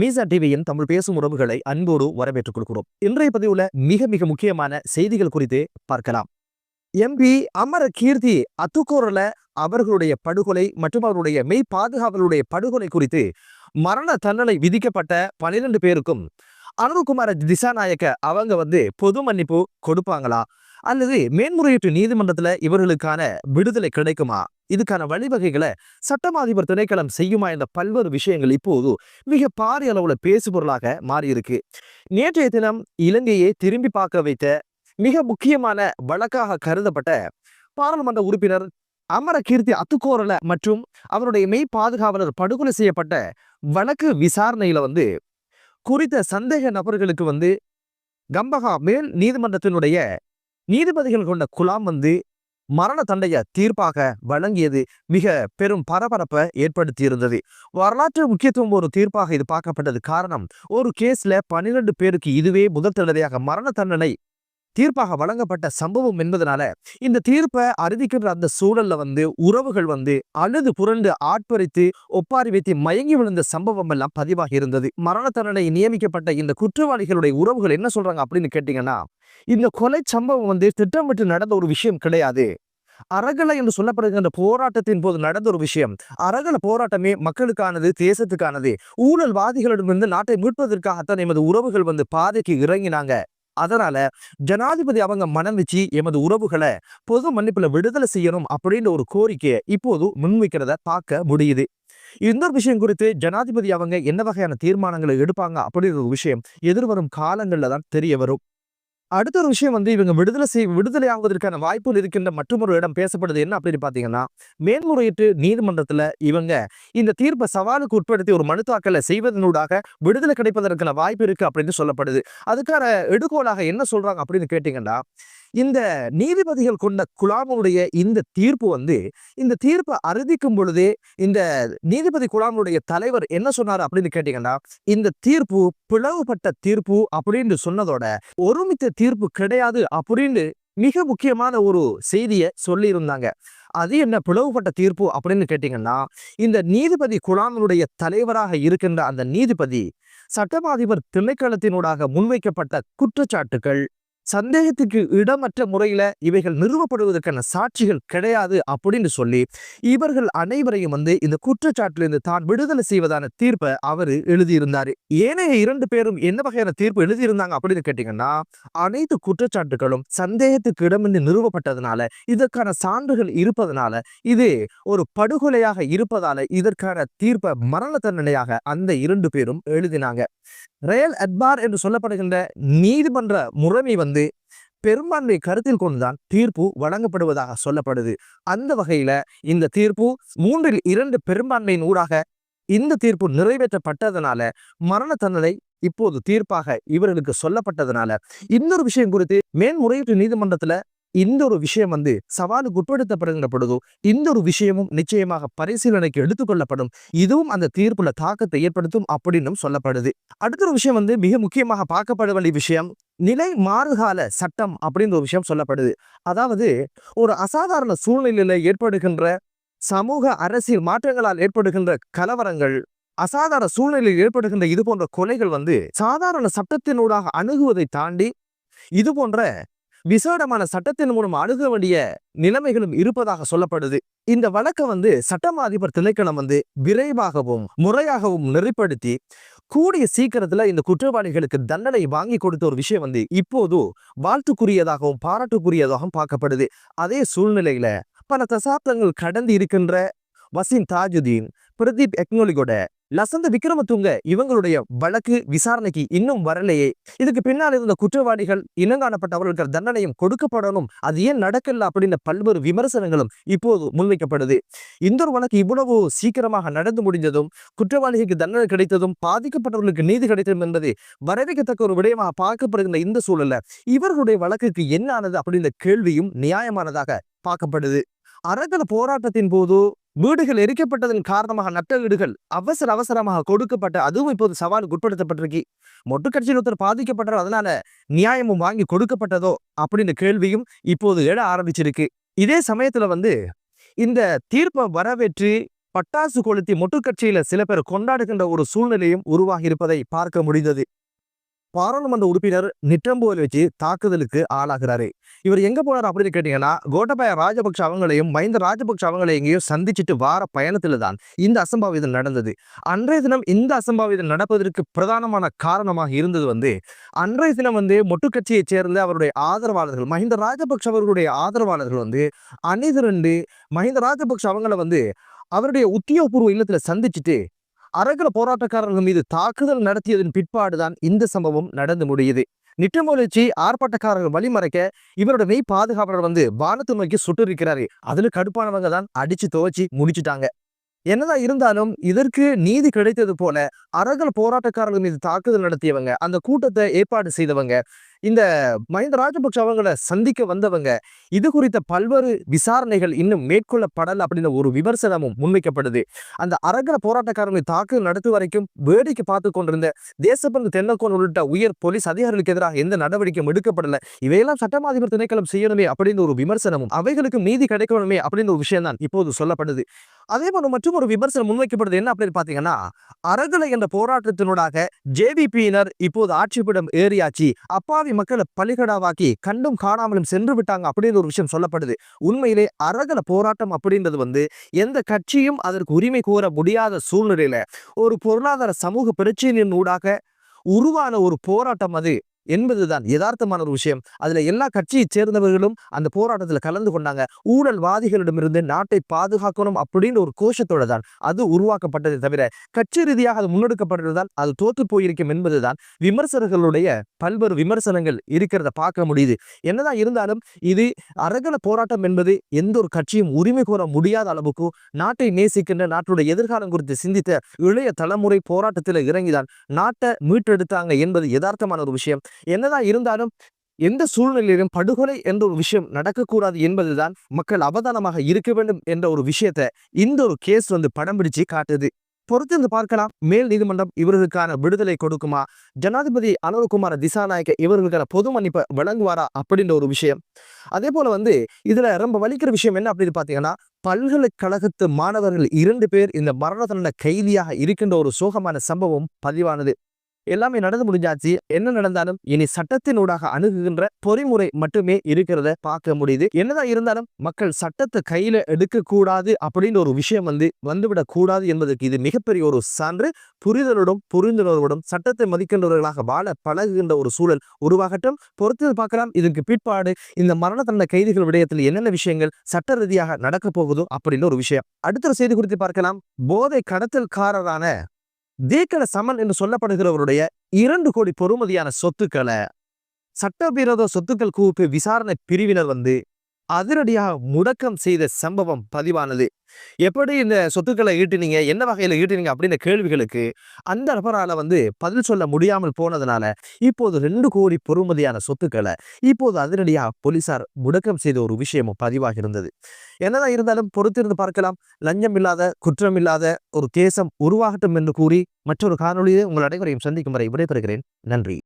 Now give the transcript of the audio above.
மீசா டிவியின் தமிழ் பேசும் உறவுகளை அன்போடு வரவேற்றுக் கொள்கிறோம். இன்றைய பதிவுல மிக மிக முக்கியமான செய்திகள் குறித்து பார்க்கலாம். எம்பி அமர கீர்த்தி அத்துக்கோரல அவர்களுடைய படுகொலை மற்றும் அவருடைய மெய் பாதுகாவலுடைய படுகொலை குறித்து மரண தண்டனை விதிக்கப்பட்ட பனிரெண்டு பேருக்கும் அனுகுமார திசாநாயக்க அவங்க வந்து பொது மன்னிப்பு கொடுப்பாங்களா? அல்லது மேன்முறையீட்டு நீதிமன்றத்துல இவர்களுக்கான விடுதலை கிடைக்குமா? இதுக்கான வழிவகைகளை சட்டம் அதிபர் திணைக்களம் செய்யுமா என்ற பல்வேறு விஷயங்கள் இப்போது மிக பாரிய அளவுல பேசுபொருளாக மாறியிருக்கு. நேற்றைய தினம் இலங்கையை திரும்பி பார்க்க வைத்த மிக முக்கியமான வழக்காக கருதப்பட்ட பாராளுமன்ற உறுப்பினர் அமர கீர்த்தி அத்துக்கோரல மற்றும் அவருடைய மெய் பாதுகாவலர் படுகொலை செய்யப்பட்ட வழக்கு விசாரணையில வந்து குறித்த சந்தேக நபர்களுக்கு வந்து கம்பகா மேல் நீதிமன்றத்தினுடைய நீதிபதிகள் கொண்ட குலாம் வந்து மரண தண்டைய தீர்ப்பாக வழங்கியது மிக பெரும் பரபரப்பை ஏற்படுத்தியிருந்தது. வரலாற்று முக்கியத்துவம் ஒரு தீர்ப்பாக இது பார்க்கப்பட்டது காரணம் ஒரு கேஸ்ல பன்னிரண்டு பேருக்கு இதுவே முதல் தடவையாக மரண தண்டனை தீர்ப்பாக வழங்கப்பட்ட சம்பவம் என்பதனால இந்த தீர்ப்பை அறிவிக்கின்ற அந்த சூழல்ல வந்து உறவுகள் வந்து அழுது புரண்டு ஆட்பறித்து ஒப்பாரி வைத்து மயங்கி விழுந்த சம்பவம் எல்லாம் பதிவாகி இருந்தது. மரண தண்டனை நியமிக்கப்பட்ட இந்த குற்றவாளிகளுடைய உறவுகள் என்ன சொல்றாங்க அப்படின்னு கேட்டீங்கன்னா இந்த கொலை சம்பவம் வந்து திட்டமிட்டு நடந்த ஒரு விஷயம் கிடையாது. அறகலை என்று சொல்லப்படுகின்ற போராட்டத்தின் போது நடந்த ஒரு விஷயம். அறகலை போராட்டமே மக்களுக்கானது தேசத்துக்கானது. ஊழல்வாதிகளிடமிருந்து நாட்டை மீட்பதற்காகத்தான் எமது உறவுகள் வந்து பாதைக்கு இறங்கினாங்க. அதனால ஜனாதிபதி அவங்க மனம் வச்சு எமது உறவுகளை பொது மன்னிப்புல விடுதலை செய்யணும் அப்படின்ற ஒரு கோரிக்கையை இப்போது முன்வைக்கிறத பார்க்க முடியுது. இந்த ஒரு விஷயம் குறித்து ஜனாதிபதி அவங்க என்ன வகையான தீர்மானங்களை எடுப்பாங்க அப்படின்ற ஒரு விஷயம் எதிர்வரும் காலங்கள்ல தான் தெரிய வரும். அடுத்த ஒரு விஷயம் வந்து இவங்க விடுதலை செய் விடுதலை ஆகுவதற்கான வாய்ப்புகள் இருக்கின்ற மற்றொரு இடம் பேசப்படுது என்ன அப்படின்னு பார்த்தீங்கன்னா மேன்முறையீட்டு நீதிமன்றத்தில் இவங்க இந்த தீர்ப்பை சவாலுக்கு உட்படுத்தி ஒரு மனு தாக்கலை செய்வதனூடாக விடுதலை கிடைப்பதற்கான வாய்ப்பு இருக்குது அப்படின்னு சொல்லப்படுது. அதுக்கான எடுகோலாக என்ன சொல்கிறாங்க அப்படின்னு கேட்டிங்கன்னா இந்த நீதிபதிகள் கொண்ட குழாமுடைய இந்த தீர்ப்பு வந்து இந்த தீர்ப்பை அறுதிக்கும் பொழுதே இந்த நீதிபதி குழாமுடைய தலைவர் என்ன சொன்னார் அப்படின்னு கேட்டீங்கன்னா இந்த தீர்ப்பு பிளவுபட்ட தீர்ப்பு அப்படின்னு சொன்னதோட ஒருமித்த தீர்ப்பு கிடையாது அப்படின்னு மிக முக்கியமான ஒரு செய்தியை சொல்லியிருந்தாங்க. அது என்ன பிளவுபட்ட தீர்ப்பு அப்படின்னு கேட்டீங்கன்னா இந்த நீதிபதி குழாமினுடைய தலைவராக இருக்கின்ற அந்த நீதிபதி சட்டமாதிபர் திணைக்களத்தினூடாக முன்வைக்கப்பட்ட குற்றச்சாட்டுகள் சந்தேகத்துக்கு இடமற்ற முறையில இவைகள் நிறுவப்படுவதற்கான சாட்சிகள் கிடையாது அப்படின்னு சொல்லி இவர்கள் அனைவரையும் வந்து இந்த குற்றச்சாட்டிலிருந்து தான் விடுதலை செய்வதான தீர்ப்பை அவர் எழுதியிருந்தாரு. ஏனைய இரண்டு பேரும் என்ன வகையான தீர்ப்பு எழுதியிருந்தாங்க அப்படின்னு கேட்டீங்கன்னா அனைத்து குற்றச்சாட்டுகளும் சந்தேகத்துக்கு இடமின்றி நிறுவப்பட்டதுனால இதற்கான சான்றுகள் இருப்பதனால இது ஒரு படுகொலையாக இருப்பதால இதற்கான தீர்ப்பை மரண தண்டனையாக அந்த இரண்டு பேரும் எழுதினாங்க. ரயல் அட்பார் என்று சொல்லப்படுகின்ற நீதிமன்ற முறைமை வந்து பெரும்பான்மை கருத்தில் கொண்டுதான் தீர்ப்பு வழங்கப்படுவதாக சொல்லப்படுது. அந்த வகையில இந்த தீர்ப்பு மூன்றில் இரண்டு பெரும்பான்மையின் ஊடாக இந்த தீர்ப்பு நிறைவேற்றப்பட்டதனால மரண தண்டனை இப்போது தீர்ப்பாக இவர்களுக்கு சொல்லப்பட்டதனால. இன்னொரு விஷயம் குறித்து மேன்முறையீட்டு நீதிமன்றத்துல இந்த ஒரு விஷயம் வந்து சவாலுக்கு உட்படுத்தப்படுகின்றப்படுதோ இந்த ஒரு விஷயமும் நிச்சயமாக பரிசீலனைக்கு எடுத்துக்கொள்ளப்படும். இதுவும் அந்த தீர்ப்புல தாக்கத்தை ஏற்படுத்தும் அப்படின்னும் சொல்லப்படுது. அடுத்த ஒரு விஷயம் வந்து மிக முக்கியமாக பார்க்கப்பட வேண்டிய விஷயம் நிலை மாறுகால சட்டம் அப்படின்ற ஒரு விஷயம் சொல்லப்படுது. அதாவது ஒரு அசாதாரண சூழ்நிலையில ஏற்படுகின்ற சமூக அரசியல் மாற்றங்களால் ஏற்படுகின்ற கலவரங்கள் அசாதாரண சூழ்நிலையில் ஏற்படுகின்ற இது போன்ற கொலைகள் வந்து சாதாரண சட்டத்தினூடாக அணுகுவதை தாண்டி இது போன்ற விசேடமான சட்டத்தின் மூலம் அணுக வேண்டிய நிலைமைகளும் இருப்பதாக சொல்லப்படுது. இந்த வழக்கை வந்து சட்டமா அதிபர் திணைக்களம் வந்து விரைவாகவும் முறையாகவும் நெறிப்படுத்தி கூடிய சீக்கிரத்துல இந்த குற்றவாளிகளுக்கு தண்டனை வாங்கி கொடுத்த ஒரு விஷயம் வந்து இப்போது வாழ்த்துக்குரியதாகவும் பாராட்டுக்குரியதாகவும் பார்க்கப்படுது. அதே சூழ்நிலையில பல தசாப்தங்கள் கடந்து இருக்கின்ற வசீம் தாஜுதீன் பிரதீப் எக்னோலிகோட லசந்த விக்ரமதுங்க இவங்களுடைய வழக்கு விசாரணைக்கு இன்னும் வரலையே. இதுக்கு பின்னால் இருந்த குற்றவாளிகள் இனங்காணப்பட்டவர்களுக்கு தண்டனையும் கொடுக்கப்படணும். அது ஏன் நடக்கல அப்படின்ற பல்வேறு விமர்சனங்களும் இப்போது முன்வைக்கப்படுது. இந்த ஒரு வழக்கு இவ்வளவு சீக்கிரமாக நடந்து முடிந்ததும் குற்றவாளிகளுக்கு தண்டனை கிடைத்ததும் பாதிக்கப்பட்டவர்களுக்கு நீதி கிடைத்ததும் என்பது வரவேற்கத்தக்க ஒரு விடயமாக பார்க்கப்படுகின்ற இந்த சூழல்ல இவர்களுடைய வழக்குக்கு என்ன ஆனது அப்படின்ற கேள்வியும் நியாயமானதாக பார்க்கப்படுது. அறகல போராட்டத்தின் போது வீடுகள் எரிக்கப்பட்டதன் காரணமாக நட்ட வீடுகள் அவசர அவசரமாக கொடுக்கப்பட்ட அதுவும் இப்போது சவாலுக்கு உட்படுத்தப்பட்டிருக்கு. மொட்டு கட்சியில் ஒருத்தர் பாதிக்கப்பட்டாரோ அதனால நியாயமும் வாங்கி கொடுக்கப்பட்டதோ அப்படின்னு கேள்வியும் இப்போது எழ ஆரம்பிச்சிருக்கு. இதே சமயத்துல வந்து இந்த தீர்ப்பை வரவேற்று பட்டாசு கொளுத்தி மொட்டுக்கட்சியில சில பேர் கொண்டாடுகின்ற ஒரு சூழ்நிலையும் உருவாகி இருப்பதை பார்க்க முடிந்தது. பாராளுமன்ற உறுப்பினர் நிட்டம்போல் வச்சு தாக்குதலுக்கு ஆளாகிறாரு. இவர் எங்க போனார் அப்படின்னு கேட்டீங்கன்னா கோட்டபாய ராஜபக்ஷ அவங்களையும் மஹிந்த ராஜபக்ஷ அவங்களையும் எங்கேயோ சந்திச்சுட்டு வார பயணத்துல தான் இந்த அசம்பாவிதம் நடந்தது. அன்றைய தினம் இந்த அசம்பாவிதம் நடப்பதற்கு பிரதானமான காரணமாக இருந்தது வந்து அன்றைய தினம் வந்து மொட்டுக்கட்சியைச் சேர்ந்த அவருடைய ஆதரவாளர்கள் மஹிந்த ராஜபக்ஷ அவர்களுடைய ஆதரவாளர்கள் வந்து அணிதிரண்டு மஹிந்த ராஜபக்ஷ அவங்கள வந்து அவருடைய உத்தியோகபூர்வ இல்லத்துல சந்திச்சுட்டு அரகல போராட்டக்காரர்கள் மீது தாக்குதல் நடத்தியதன் பிற்பாடுதான் இந்த சம்பவம் நடந்து முடியுது. நிட்டமொழிச்சி ஆர்ப்பாட்டக்காரர்கள் வழிமறைக்க இவரோட மெய் பாதுகாவலர் வந்து வானத்து நோக்கி சுட்டிருக்கிறாரு அதுல கடுப்பானவங்க தான் அடிச்சு துவச்சி முடிச்சுட்டாங்க. என்னதான் இருந்தாலும் இதற்கு நீதி கிடைத்தது போல அரகல போராட்டக்காரர்கள் மீது தாக்குதல் நடத்தியவங்க அந்த கூட்டத்தை ஏற்பாடு செய்தவங்க இந்த மஹிந்த ராஜபக்ஷ அவங்கள சந்திக்க வந்தவங்க இது குறித்த பல்வேறு விசாரணைகள் இன்னும் மேற்கொள்ளப்படல அப்படின்னு ஒரு விமர்சனமும் முன்வைக்கப்படுது. அந்த அரகல போராட்டக்காரர்களை தாக்குதல் நடத்து வரைக்கும் வேடிக்கை பார்த்து கொண்டிருந்த தேசப்பந்து தென்னக்கோன் உள்ளிட்ட உயர் போலீஸ் அதிகாரிகளுக்கு எதிராக எந்த நடவடிக்கையும் எடுக்கப்படல. இவையெல்லாம் சட்டமாதிபர் திணைக்களம் செய்யணுமே அப்படின்னு ஒரு விமர்சனமும் அவைகளுக்கு நீதி கிடைக்கணுமே அப்படின்னு ஒரு விஷயம் தான் இப்போது சொல்லப்படுது. அதே போல மற்றும் ஒரு விமர்சனம் முன்வைக்கப்படுது. என்ன அப்படின்னு பாத்தீங்கன்னா அறகலை என்ற போராட்டத்தினூடாக ஜேவிபியினர் இப்போது ஆட்சிப்பிடம் ஏறியாச்சு. அப்பாவி மக்களை பலிகடாவாக்கி கண்டும் காணாமலும் சென்று விட்டாங்க அப்படின்ற ஒரு விஷயம் சொல்லப்படுது. உண்மையிலே அரகல போராட்டம் அப்படின்றது வந்து எந்த கட்சியும் அதற்கு உரிமை கோர முடியாத சூழ்நிலையில ஒரு பொருளாதார சமூக பிரச்சனையின் ஊடாக உருவான ஒரு போராட்டம் அது. என்பதுதான் யதார்த்தமான ஒரு விஷயம். அதுல எல்லா கட்சியை சேர்ந்தவர்களும் அந்த போராட்டத்தில் கலந்து கொண்டாங்க. ஊழல்வாதிகளிடமிருந்து நாட்டை பாதுகாக்கணும் அப்படின்னு ஒரு கோஷத்தோட தான் அது உருவாக்கப்பட்டதை தவிர கட்சி ரீதியாக அது முன்னெடுக்கப்பட்டதால் அது தோற்று போயிருக்கும் என்பதுதான் விமர்சகர்களுடைய பல்வேறு விமர்சனங்கள் இருக்கிறத பார்க்க முடியுது. என்னதான் இருந்தாலும் இது அரகல போராட்டம் என்பது எந்த ஒரு கட்சியும் உரிமை கோர முடியாத அளவுக்கு நாட்டை நேசிக்கின்ற நாட்டுடைய எதிர்காலம் குறித்து சிந்தித்த இளைய தலைமுறை போராட்டத்தில் இறங்கிதான் நாட்டை மீட்டெடுத்தாங்க என்பது யதார்த்தமான ஒரு விஷயம். என்னதான் இருந்தாலும் எந்த சூழ்நிலையிலும் படுகொலை என்ற ஒரு விஷயம் நடக்கக்கூடாது என்பதுதான் மக்கள் அவதானமாக இருக்க வேண்டும் என்ற ஒரு விஷயத்த இந்த ஒரு கேஸ் வந்து படம் பிடிச்சு காட்டுது. பொறுத்திருந்து பார்க்கலாம். மேல் நீதிமன்றம் இவர்களுக்கான விடுதலை கொடுக்குமா? ஜனாதிபதி அனுரகுமார திசாநாயக்க இவர்களுக்கான பொது மன்னிப்பை வழங்குவாரா? அப்படின்ற ஒரு விஷயம். அதே போல வந்து இதுல ரொம்ப வலிக்கிற விஷயம் என்ன அப்படின்னு பாத்தீங்கன்னா பல்கலைக்கழகத்து மாணவர்கள் இரண்டு பேர் இந்த மரண தண்டனை கைதியாக இருக்கின்ற ஒரு சோகமான சம்பவம் பதிவானது. எல்லாமே நடந்து முடிஞ்சாச்சு. என்ன நடந்தாலும் இனி சட்டத்தினூடாக அணுகுகின்ற பொறிமுறை மட்டுமே இருக்கிறத பார்க்க முடியுது. என்னதான் இருந்தாலும் மக்கள் சட்டத்தை கையில எடுக்க கூடாது அப்படின்னு ஒரு விஷயம் வந்து வந்துவிடக் கூடாது என்பதற்கு இது மிகப்பெரிய ஒரு சான்று. புரிதலோடும் புரிந்துணர்வோடும் சட்டத்தை மதிக்கின்றவர்களாக வாழ பழகுகின்ற ஒரு சூழல் உருவாகட்டும். பொறுத்து பார்க்கலாம். இதற்கு பிற்பாடு இந்த மரண தண்டனை கைதிகள் விடயத்தில் என்னென்ன விஷயங்கள் சட்ட ரீதியாக நடக்க போகுதோ அப்படின்னு ஒரு விஷயம். அடுத்த செய்தி குறித்து பார்க்கலாம். போதை கடத்தல்காரரான தேக்கட சமன் என்று சொல்லப்படுகிறவருடைய இரண்டு கோடி பொறுமதியான சொத்துக்களை சட்டவிரோத சொத்துக்கள் குவிப்பு விசாரணை பிரிவினர் வந்து அதிரடியாக முடக்கம் செய்த சம்பவம் பதிவானது. எப்படி இந்த சொத்துக்களை ஈட்டினீங்க? என்ன வகையில் ஈட்டினீங்க? அப்படின்ற கேள்விகளுக்கு அந்த நபரால் வந்து பதில் சொல்ல முடியாமல் போனதுனால இப்போது ரெண்டு கோடி பொறுமதியான சொத்துக்களை இப்போது அதிரடியாக போலீசார் முடக்கம் செய்த ஒரு விஷயமும் பதிவாக இருந்தது என்னதான் இருந்தாலும் பொறுத்திருந்து பார்க்கலாம். லஞ்சம் இல்லாத குற்றம் இல்லாத ஒரு தேசம் உருவாகட்டும் என்று கூறி மற்றொரு காணொலியை உங்கள் அனைவரையும் சந்திக்கும் வரை விடைபெறுகிறேன். நன்றி.